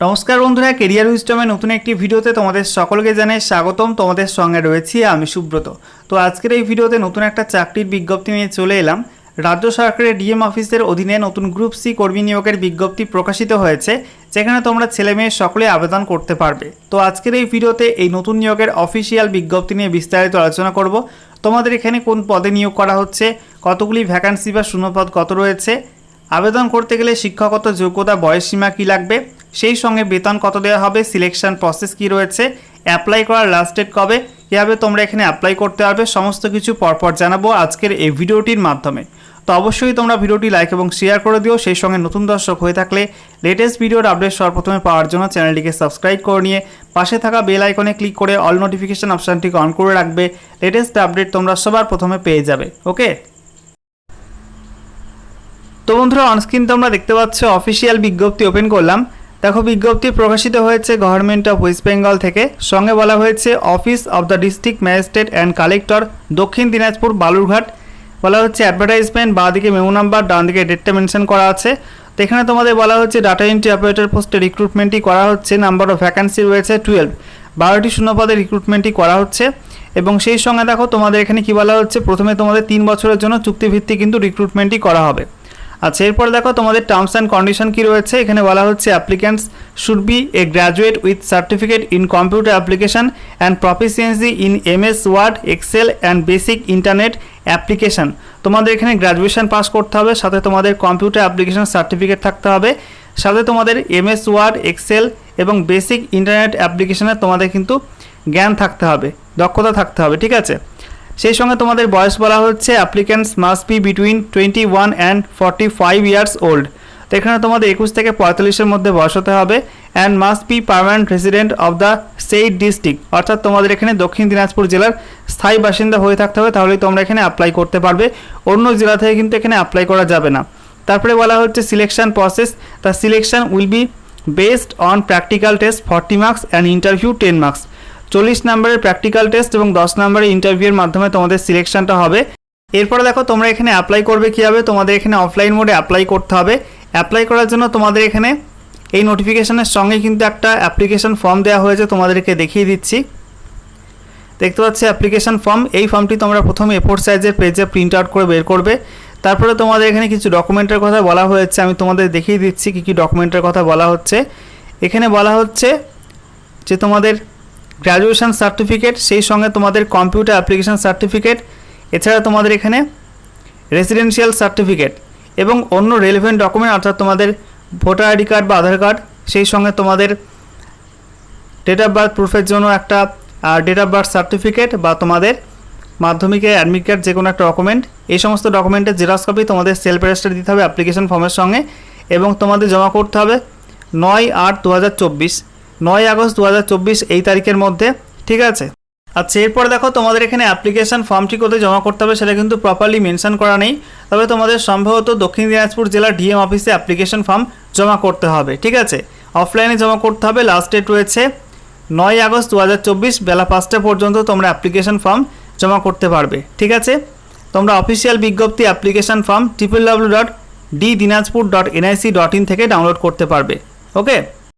নমস্কার বন্ধুরা কেরিয়ার উইস্টমে নতুন একটি ভিডিওতে তোমাদের সকলকে জানাই স্বাগতম। তোমাদের সঙ্গে রয়েছি আমি সুব্রত। তো আজকের এই ভিডিওতে নতুন একটা চাকরির বিজ্ঞপ্তি নিয়ে চলে এলাম। রাজ্য সরকারের ডিএম অফিসের অধীনে নতুন গ্রুপ সি কর্মী নিয়োগের বিজ্ঞপ্তি প্রকাশিত হয়েছে, যেখানে তোমরা ছেলে মেয়ে সকলে আবেদন করতে পারবে। তো আজকের এই ভিডিওতে এই নতুন নিয়োগের অফিসিয়াল বিজ্ঞপ্তি নিয়ে বিস্তারিত আলোচনা করব। তোমাদের এখানে কোন পদে নিয়োগ করা হচ্ছে, কতগুলি ভ্যাকান্সি বা শূন্যপদ কত রয়েছে, আবেদন করতে গেলে শিক্ষাগত যোগ্যতা, বয়সসীমা কী লাগবে সেই সঙ্গে বেতন কত দেওয়া হবে সিলেকশন প্রসেস কী রয়েছে অ্যাপ্লাই করার লাস্ট ডেট কবে, কীভাবে তোমরা এখানে অ্যাপ্লাই করতে পারবে, সমস্ত কিছু পরপর জানাব আজকের এই ভিডিওটির মাধ্যমে। তো অবশ্যই তোমরা ভিডিওটি লাইক এবং শেয়ার করে দিও, সেই সঙ্গে নতুন দর্শক হয়ে থাকলে লেটেস্ট ভিডিওর আপডেট সর্বপ্রথমে পাওয়ার জন্য চ্যানেলটিকে সাবস্ক্রাইব করে নিয়ে পাশে থাকা বেল আইকনে ক্লিক করে অল নোটিফিকেশন অপশানটিকে অন করে রাখবে লেটেস্ট আপডেট তোমরা সবার প্রথমে পেয়ে যাবে ওকে তো বন্ধুরা অনস্ক্রিন তোমরা দেখতে পাচ্ছ অফিসিয়াল বিজ্ঞপ্তি ওপেন করলাম। দেখো, বিজ্ঞপ্তি প্রকাশিত হয়েছে গভর্নমেন্ট অফ ওয়েস্ট বেঙ্গল থেকে। সঙ্গে বলা হয়েছে office of the district magistrate and collector Dakshin Dinajpur, Balurghat. বলা হচ্ছে অ্যাডভার্টাইজমেন্ট বাঁ দিকে মেমো নাম্বার ডান দিকে ডেটটা মেনশন করা আছে। তো এখানে তোমাদের বলা হচ্ছে ডাটা এন্ট্রি অপারেটর পোস্টে রিক্রুটমেন্টই করা হচ্ছে। নাম্বার অফ ভ্যাকান্সি রয়েছে টুয়েলভ বারোটি শূন্য পদে রিক্রুটমেন্টই করা হচ্ছে। এবং সেই সঙ্গে দেখো, তোমাদের এখানে কি বলা হচ্ছে, প্রথমে তোমাদের তিন বছরের জন্য চুক্তিভিত্তিক কিন্তু রিক্রুটমেন্টই করা হবে। আচ্ছা এরপর দেখো তোমাদের টার্মস অ্যান্ড কন্ডিশন কি রয়েছে? এখানে বলা হচ্ছে applicants should be a graduate with certificate in computer application and proficiency in M S Word Excel and basic internet application তোমাদের এখানে গ্র্যাজুয়েশন পাস করতে হবে, সাথে তোমাদের কম্পিউটার অ্যাপ্লিকেশন সার্টিফিকেট থাকতে হবে, সাথে তোমাদের এম এস ওয়ার্ড এক্সেল এবং বেসিক ইন্টারনেট অ্যাপ্লিকেশনে তোমাদের কিন্তু জ্ঞান থাকতে হবে, দক্ষতা থাকতে হবে, ঠিক আছে? সেই সঙ্গে তোমাদের বয়স বলা হচ্ছে applicants must be between twenty one and forty five years old তো এখানে তোমাদের একুশ থেকে পঁয়তাল্লিশের মধ্যে বয়স হতে হবে and must be permanent resident of the সেই ডিস্ট্রিক্ট অর্থাৎ তোমাদের এখানে দক্ষিণ দিনাজপুর জেলার স্থায়ী বাসিন্দা হয়ে থাকতে হবে, তাহলেই তোমরা এখানে অ্যাপ্লাই করতে পারবে। অন্য জেলা থেকে কিন্তু এখানে অ্যাপ্লাই করা যাবে না। তারপরে বলা হচ্ছে selection process the selection will be based on practical test forty marks and interview ten marks চল্লিশ নম্বরের প্র্যাকটিক্যাল টেস্ট এবং দশ নম্বরের ইন্টারভিউয়ের মাধ্যমে তোমাদের সিলেকশনটা হবে। এরপরে দেখো, তোমরা এখানে অ্যাপ্লাই করবে কীভাবে? তোমাদের এখানে অফলাইন মোডে অ্যাপ্লাই করতে হবে। অ্যাপ্লাই করার জন্য তোমাদের এখানে এই নোটিফিকেশনের সঙ্গে কিন্তু একটা অ্যাপ্লিকেশন ফর্ম দেওয়া হয়েছে, তোমাদেরকে দেখিয়ে দিচ্ছি। দেখতে পাচ্ছি অ্যাপ্লিকেশন ফর্ম এই ফর্মটি তোমরা প্রথমে এফোর সাইজের পেজে প্রিন্ট আউট করে বের করবে। তারপরে তোমাদের এখানে কিছু ডকুমেন্টের কথা বলা হয়েছে, আমি তোমাদের দেখিয়ে দিচ্ছি কী কী ডকুমেন্টের কথা বলা হচ্ছে। এখানে বলা হচ্ছে যে তোমাদের গ্র্যাজুয়েশন সার্টিফিকেট সেই সঙ্গে তোমাদের কম্পিউটার অ্যাপ্লিকেশন সার্টিফিকেট এছাড়া তোমাদের এখানে রেসিডেন্সিয়াল সার্টিফিকেট এবং অন্য রেলিভেন্ট ডকুমেন্ট অর্থাৎ তোমাদের ভোটার আইডি কার্ড বা আধার কার্ড সেই সঙ্গে তোমাদের ডেট অফ বার্থ প্রুফের জন্য একটা ডেট অফ বার্থ সার্টিফিকেট বা তোমাদের মাধ্যমিকের অ্যাডমিট কার্ড যে কোনো একটা ডকুমেন্ট এই সমস্ত ডকুমেন্টের জেরক্স কপি তোমাদের সেলফ রেজিস্টার দিতে হবে অ্যাপ্লিকেশন ফর্মের সঙ্গে এবং তোমাদের জমা করতে হবে নয় আট দু হাজার চব্বিশ। নয় আগস্ট দু হাজার চব্বিশ এই তারিখের মধ্যে, ঠিক আছে? আচ্ছা এরপর দেখো তোমাদের এখানে অ্যাপ্লিকেশন ফর্মটি কোথায় জমা করতে হবে সেটা কিন্তু প্রপারলি মেনশন করা নেই। তবে তোমাদের সম্ভবত দক্ষিণ দিনাজপুর জেলার ডিএম অফিসে অ্যাপ্লিকেশন ফর্ম জমা করতে হবে, ঠিক আছে? অফলাইনে জমা করতে হবে লাস্ট ডেট রয়েছে নয় আগস্ট দু হাজার চব্বিশ, বেলা পাঁচটা পর্যন্ত তোমরা অ্যাপ্লিকেশন ফর্ম জমা করতে পারবে, ঠিক আছে? তোমরা অফিসিয়াল বিজ্ঞপ্তি application form triple W dot D Dinajpur dot NIC dot in থেকে ডাউনলোড করতে পারবে ওকে